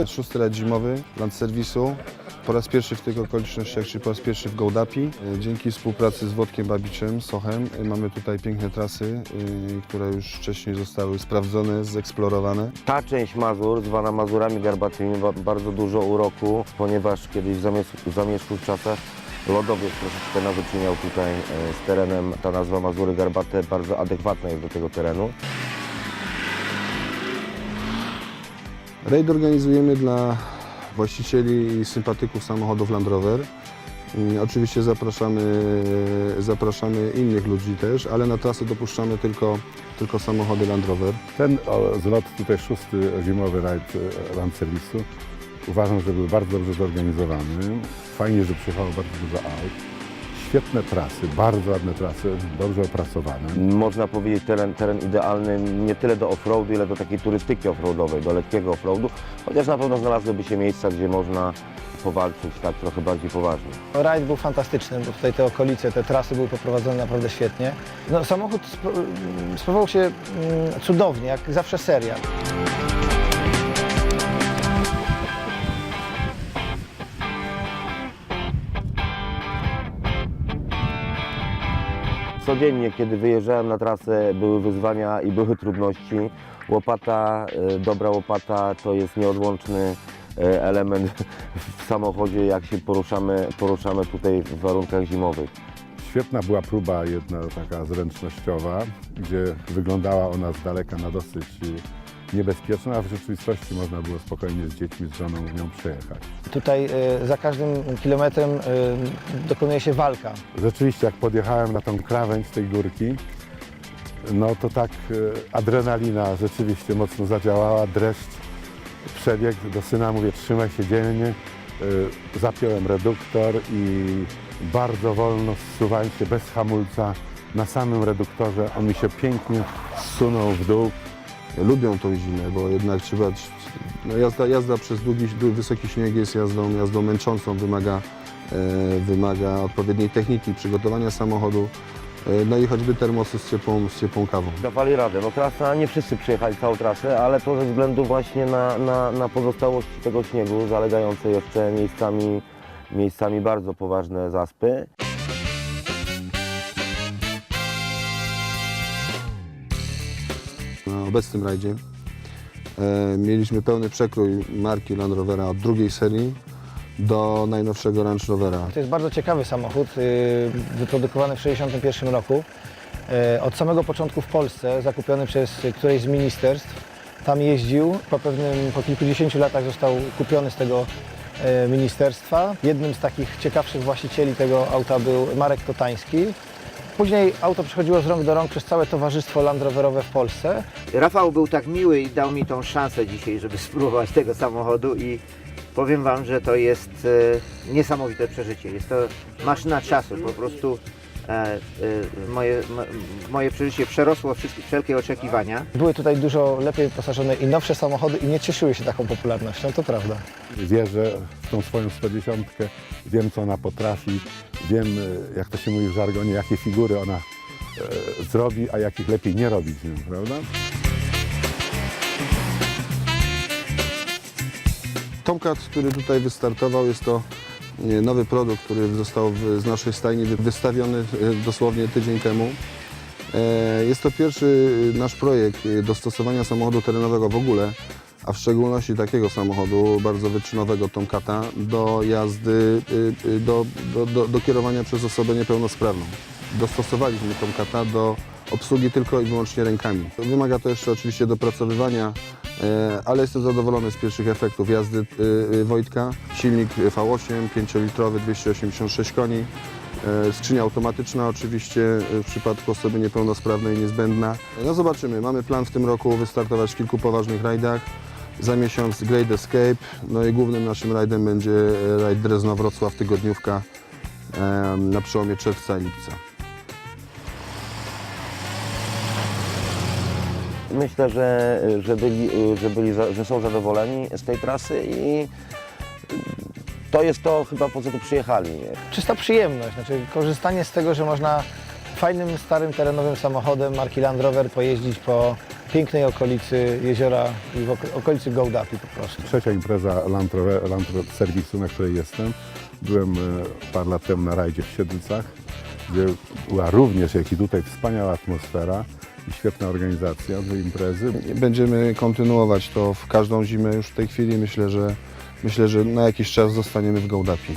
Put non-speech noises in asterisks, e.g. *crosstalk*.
Jest szósty lat zimowy Land Serwisu. Po raz pierwszy w tych okolicznościach, czyli po raz pierwszy w Gołdapi. E, Dzięki współpracy z Włodkiem Babiczem, Sochem, e, mamy tutaj piękne trasy, e, które już wcześniej zostały sprawdzone, zeksplorowane. Ta część Mazur, zwana Mazurami Garbatymi, ma bardzo dużo uroku, ponieważ kiedyś w zamierzchłych czasach lodowiec troszeczkę nawyczyniał tutaj z terenem. Ta nazwa Mazury Garbate bardzo adekwatna jest do tego terenu. Rajd organizujemy dla właścicieli i sympatyków samochodów Land Rover. Mm, Oczywiście zapraszamy, zapraszamy innych ludzi też, ale na trasy dopuszczamy tylko, tylko samochody Land Rover. Ten zlot, tutaj szósty zimowy rajd e, Land Serwisu, uważam, że był bardzo dobrze zorganizowany. Fajnie, że przyjechało bardzo dużo aut. Świetne trasy, bardzo ładne trasy, dobrze opracowane. Można powiedzieć teren, teren idealny nie tyle do offroadu, ile do takiej turystyki offroadowej, do lekkiego offroadu, chociaż na pewno znalazłyby się miejsca, gdzie można powalczyć tak trochę bardziej poważnie. Rajd był fantastyczny, bo tutaj te okolice, te trasy były poprowadzone naprawdę świetnie. No, samochód sp- mm, sprawował się mm, cudownie, jak zawsze seria. Codziennie, kiedy wyjeżdżałem na trasę, były wyzwania i były trudności. Łopata, e, dobra łopata to jest nieodłączny e, element w samochodzie, jak się poruszamy, poruszamy tutaj w warunkach zimowych. Świetna była próba jedna taka zręcznościowa, gdzie wyglądała ona z daleka na dosyć niebezpieczną, a w rzeczywistości można było spokojnie z dziećmi, z żoną nią przejechać. Tutaj y, za każdym kilometrem y, dokonuje się walka. Rzeczywiście, jak podjechałem na tą krawędź tej górki, no to tak e, adrenalina rzeczywiście mocno zadziałała, dreszcz przebiegł do syna, mówię trzymaj się dzielnie, E, zapiąłem reduktor i bardzo wolno zsuwałem się bez hamulca na samym reduktorze, on mi się pięknie zsunął w dół. Lubią tą zimę, bo jednak trzeba, no jazda, jazda przez długi, dłu- wysoki śnieg jest jazdą, jazdą męczącą, wymaga, e, wymaga odpowiedniej techniki, przygotowania samochodu, e, no i choćby termosu z ciepłą, z ciepłą kawą. Dawali radę. No trasa, nie wszyscy przejechali całą trasę, ale to ze względu właśnie na, na, na pozostałości tego śniegu, zalegające jeszcze miejscami, miejscami bardzo poważne zaspy. Na obecnym rajdzie e, mieliśmy pełny przekrój marki Land Rovera od drugiej serii do najnowszego Range Rovera. To jest bardzo ciekawy samochód, y, wyprodukowany w 1961 roku. Y, Od samego początku w Polsce, zakupiony przez któreś z ministerstw. Tam jeździł, po pewnym, po kilkudziesięciu latach został kupiony z tego y, ministerstwa. Jednym z takich ciekawszych właścicieli tego auta był Marek Totański. Później auto przechodziło z rąk do rąk przez całe towarzystwo Land Roverowe w Polsce. Rafał był tak miły i dał mi tą szansę dzisiaj, żeby *laughs* spróbować tego samochodu i powiem Wam, że to jest e, niesamowite przeżycie. Jest to maszyna czasu, po prostu moje, mo, moje przeżycie przerosło wszystkie, wszelkie oczekiwania. Były tutaj dużo lepiej wyposażone i nowsze samochody i nie cieszyły się taką popularnością, to prawda. Wierzę w tą swoją 110, wiem co ona potrafi, wiem e, jak to się mówi w żargonie, jakie figury ona e, zrobi, a jakich lepiej nie robić z nią, prawda? Tomcat, który tutaj wystartował, jest to e, nowy produkt, który został z naszej stajni wy- wystawiony e, dosłownie tydzień temu. E, Jest to pierwszy e, nasz projekt dostosowania samochodu terenowego w ogóle, a w szczególności takiego samochodu bardzo wyczynowego Tomcata do jazdy, do, do, do, do kierowania przez osobę niepełnosprawną. Dostosowaliśmy Tomcata do obsługi tylko i wyłącznie rękami. Wymaga to jeszcze oczywiście dopracowywania, ale jestem zadowolony z pierwszych efektów jazdy e, e, Wojtka. Silnik V8, 5-litrowy, 286 koni. E, Skrzynia automatyczna oczywiście e, w przypadku osoby niepełnosprawnej niezbędna. No zobaczymy, mamy plan w tym roku wystartować w kilku poważnych rajdach. Za miesiąc Great Escape, no i głównym naszym rajdem będzie e, rajd Drezno-Wrocław, tygodniówka e, na przełomie czerwca i lipca. Myślę, że, że, byli, że, byli, że są zadowoleni z tej trasy i to jest to chyba po co tu przyjechali. czysta przyjemność, znaczy korzystanie z tego, że można fajnym, starym, terenowym samochodem marki Land Rover pojeździć po pięknej okolicy jeziora i w ok- okolicy Gołdapi po prostu. Trzecia impreza Land, Rover, Land Rover Serwisu, na której jestem. Byłem e, parę lat temu na rajdzie w Siedlcach, gdzie była również, jak i tutaj, wspaniała atmosfera świetna organizacja do imprezy. Będziemy kontynuować to w każdą zimę już w tej chwili. Myślę, że myślę, że na jakiś czas zostaniemy w Gołdapi.